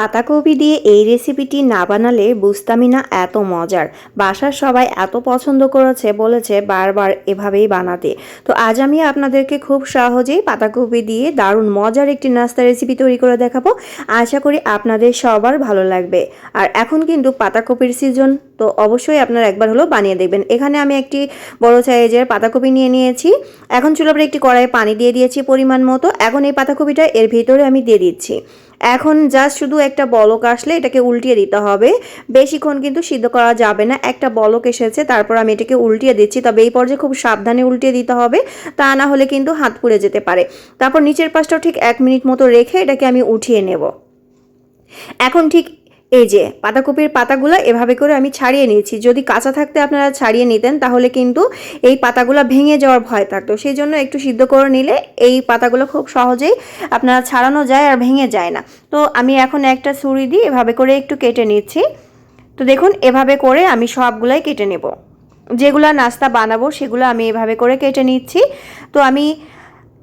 পাতাকপি দিয়ে এই রেসিপিটি না বানালে বুঝতামই না এত মজার। বাসার সবাই এত পছন্দ করেছে, বলেছে বারবার এভাবেই বানাতে। তো আজ আমি আপনাদেরকে খুব সহজেই পাতাকপি দিয়ে দারুণ মজার একটি নাস্তা রেসিপি তৈরি করে দেখাবো। আশা করি আপনাদের সবার ভালো লাগবে। আর এখন কিন্তু পাতাকপির সিজন তো অবশ্যই আপনারা একবার হলো বানিয়ে দেখবেন। এখানে আমি একটি বড় সাইজের পাতাকপি নিয়ে নিয়েছি। এখন চুলোর একটি কড়াইয়ে পানি দিয়ে দিয়েছি পরিমাণ মতো। এখন এই পাতাকপিটা এর ভিতরে আমি দিয়ে দিচ্ছি। এখন জাস্ট শুধু একটা বলক আসলে এটাকে উল্টিয়ে দিতে হবে। বেশিক্ষণ কিন্তু সিদ্ধ করা যাবে না, একটা বলক এসেছে, তারপর আমি এটাকে উল্টিয়ে দিচ্ছি, তবে এই পর্যায়ে খুব সাবধানে উল্টিয়ে দিতে হবে, তা না হলে কিন্তু হাত পুড়ে যেতে পারে। তারপর নিচের পাশটাও ঠিক এক মিনিট মতো রেখে এটাকে আমি উঠিয়ে নেব। এখন ঠিক এই যে, পাতাকপির পাতাগুলো এভাবে করে আমি ছাড়িয়ে নিয়েছি। যদি কাঁচা থাকতে আপনারা ছাড়িয়ে নিতেন, তাহলে কিন্তু এই পাতাগুলো ভেঙে যাওয়ার ভয় থাকতো। সেই জন্য একটু সিদ্ধ করে নিলে এই পাতাগুলো খুব সহজেই আপনারা ছাড়ানো যায় আর ভেঙে যায় না। তো আমি এখন একটা ছুরি দিয়ে এভাবে করে একটু কেটে নিচ্ছি। তো দেখুন, এভাবে করে আমি সবগুলাই কেটে নেব। যেগুলো নাস্তা বানাবো, সেগুলো আমি এভাবে করে কেটে নিচ্ছি। তো আমি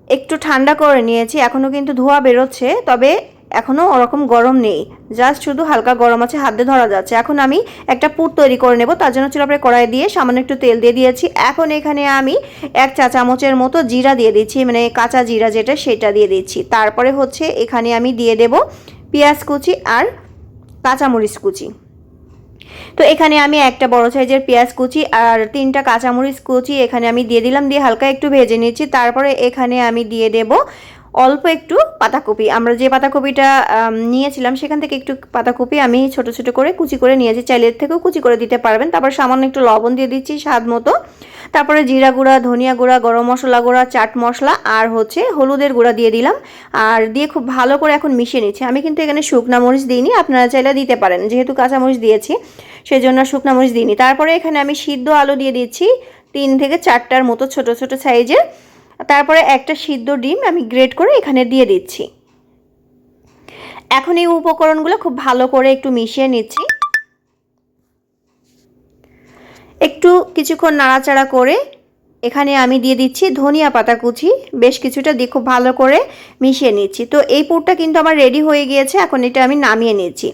একটু ঠান্ডা করে নিয়েছি এখনও কিন্তু ধোয়া বেরোচ্ছে। তবে এখনও ওরকম গরম নেই। জাস্ট শুধু হালকা গরম আছে, হাত দিয়ে ধরা যাচ্ছে। এখন আমি একটা পুর তৈরি করে নেব। তার জন্য চুলাপরে কড়াই দিয়ে সামান্য একটু তেল দিয়ে দিয়েছি। এখন এখানে আমি এক চা চামচের মতো জিরা দিয়ে দিচ্ছি মানে কাঁচা জিরা যেটা সেটা দিয়ে দিচ্ছি। তারপরে হচ্ছে এখানে আমি দিয়ে দেব পেঁয়াজ কুচি আর কাঁচামরিচ কুচি। তো এখানে আমি একটা বড় সাইজের পেঁয়াজ কুচি আর তিনটা কাঁচামরিচ কুচি এখানে আমি দিয়ে দিলাম। দিয়ে হালকা একটু ভেজে নিচ্ছি। তারপরে এখানে আমি দিয়ে দেব অল্প একটু পাতাকপি। আমরা যে পাতাকপিটা নিয়েছিলাম, সেখান থেকে একটু পাতাকপি আমি ছোট ছোট করে কুচি করে নিয়েছি। চাইলে থেকেও কুচি করে দিতে পারবেন। তারপর সামান্য একটু লবণ দিয়ে দিচ্ছি স্বাদ মতো। তারপরে জিরা গুঁড়া, ধনিয়া গুঁড়া, গরম মশলা গুঁড়া, চাট মশলা আর হচ্ছে হলুদের গুঁড়া দিয়ে দিলাম। আর দিয়ে খুব ভালো করে এখন মিশিয়ে নিচ্ছি। আমি কিন্তু এখানে শুকনা মরিচ দিইনি, আপনারা চাইলে দিতে পারেন। যেহেতু কাঁচা মরিচ দিয়েছি সেই জন্য শুকনা মরিচ দিইনি। তারপরে এখানে আমি সিদ্ধ আলু দিয়ে দিচ্ছি তিন থেকে চারটার মতো ছোট ছোট সাইজের। তারপরে একটা সিদ্ধ ডিম আমি গ্রেট করে এখানে দিয়ে দিচ্ছি। এখন এই উপকরণগুলো খুব ভালো করে একটু মিশিয়ে নিচ্ছি। একটু কিছুক্ষণ নাড়াচাড়া করে এখানে আমি দিয়ে দিচ্ছি ধনিয়া পাতা কুচি, বেশ কিছুটা দিয়ে খুব ভালো করে মিশিয়ে নিচ্ছি। তো এই পুরটা কিন্তু আমার রেডি হয়ে গিয়েছে, এখন এটা আমি নামিয়ে নিচ্ছি।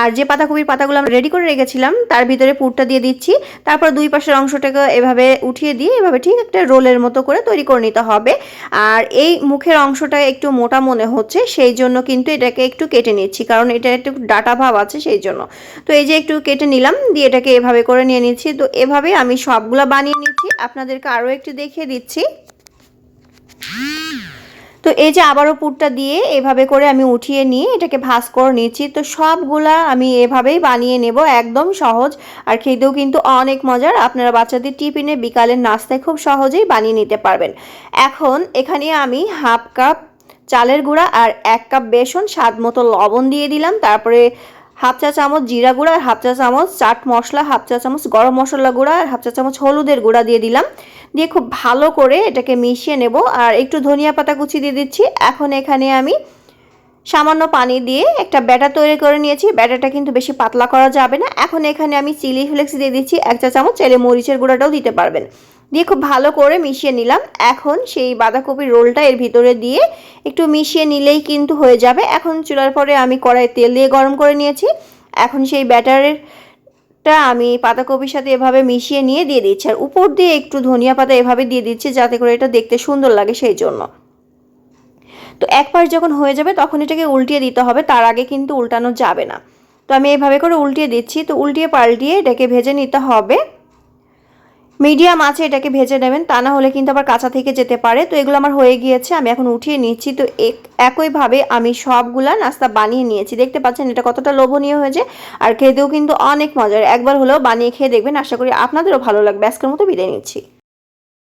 আর যে পাতাকপির পাতাগুলো আমি রেডি করে রেখেছিলাম, তার ভিতরে পুরটা দিয়ে দিচ্ছি। তারপর দুই পাশের অংশটাকে এভাবে উঠিয়ে দিয়ে, এভাবে ঠিক একটা রোলের মতো করে তৈরি করে নিতে হবে। আর এই মুখের অংশটা একটু মোটা মনে হচ্ছে, সেই জন্য কিন্তু এটাকে একটু কেটে নিচ্ছি, কারণ এটা একটু ডাটা ভাব আছে সেই জন্য। তো এই যে একটু কেটে নিলাম, দিয়ে এটাকে এভাবে করে নিয়ে নিচ্ছি। তো এভাবে আমি সবগুলা বানিয়ে নিচ্ছি, আপনাদেরকে আরও একটু দেখিয়ে দিচ্ছি। তো এই যে আবারও পুরটা দিয়ে এভাবে করে আমি উঠিয়ে নিয়ে এটাকে ভাস্কর করে নিচ্ছি। তো সবগুলা আমি এভাবেই বানিয়ে নেব, একদম সহজ। আর খেতেও কিন্তু অনেক মজার। আপনারা বাচ্চাদের টিফিনে বিকালের নাস্তায় খুব সহজেই বানিয়ে নিতে পারবেন। এখন এখানে আমি হাফ কাপ চালের গুঁড়া আর এক কাপ বেসন, স্বাদ মতো লবণ দিয়ে দিলাম। তারপরে হাফ চা চামচ জিরা গুঁড়া আর হাফ চা চামচ চাট মশলা, হাফ চা চামচ গরম মশলা গুঁড়া আর হাফ চা চামচ হলুদের গুঁড়া দিয়ে দিলাম। দিয়ে খুব ভালো করে এটাকে মিশিয়ে নেব। আর একটু ধনিয়া পাতা কুচি দিয়ে দিচ্ছি। এখন এখানে আমি সামান্য পানি দিয়ে একটা ব্যাটার তৈরি করে নিয়েছি। ব্যাটারটা কিন্তু বেশি পাতলা করা যাবে না। এখন এখানে আমি চিলি ফ্লেক্স দিয়ে দিচ্ছি। এক চা চামচ চাইলে মরিচের গুঁড়াটাও দিতে পারবেন। দিয়ে খুব ভালো করে মিশিয়ে নিলাম। এখন সেই বাঁধাকপির রোলটা এর ভিতরে দিয়ে একটু মিশিয়ে নিলেই কিন্তু হয়ে যাবে। এখন চুলার পরে আমি কড়াই তেল দিয়ে গরম করে নিয়েছি। এখন সেই ব্যাটারের টা আমি পাতাকপির সাথে এভাবে মিশিয়ে নিয়ে দিয়ে দিচ্ছি। আর উপর দিয়ে একটু ধনিয়া পাতা এভাবে দিয়ে দিচ্ছি যাতে করে এটা দেখতে সুন্দর লাগে সেই জন্য। তো এক পাশ যখন হয়ে যাবে তখন এটাকে উল্টিয়ে দিতে হবে। তার আগে কিন্তু উল্টানো যাবে না। তো আমি এভাবে করে উল্টিয়ে দিচ্ছি। তো উল্টিয়ে পাল্টিয়ে এটাকে ভেজে নিতে হবে। মিডিয়াম আছে, এটাকে ভেজে নেবেন। তা না হলে কিন্তু আবার কাঁচা থেকে যেতে পারে। তো এগুলো আমার হয়ে গিয়েছে, আমি এখন উঠিয়ে নিচ্ছি। তো একইভাবে আমি সবগুলা নাস্তা বানিয়ে নিয়েছি। দেখতে পাচ্ছেন, এটা কতটা লোভনীয় হয়েছে। আর খেতেও কিন্তু অনেক মজার। একবার হলেও বানিয়ে খেয়ে দেখবেন। আশা করি আপনাদেরও ভালো লাগবে। আজকের মতো বিদায় নিচ্ছি।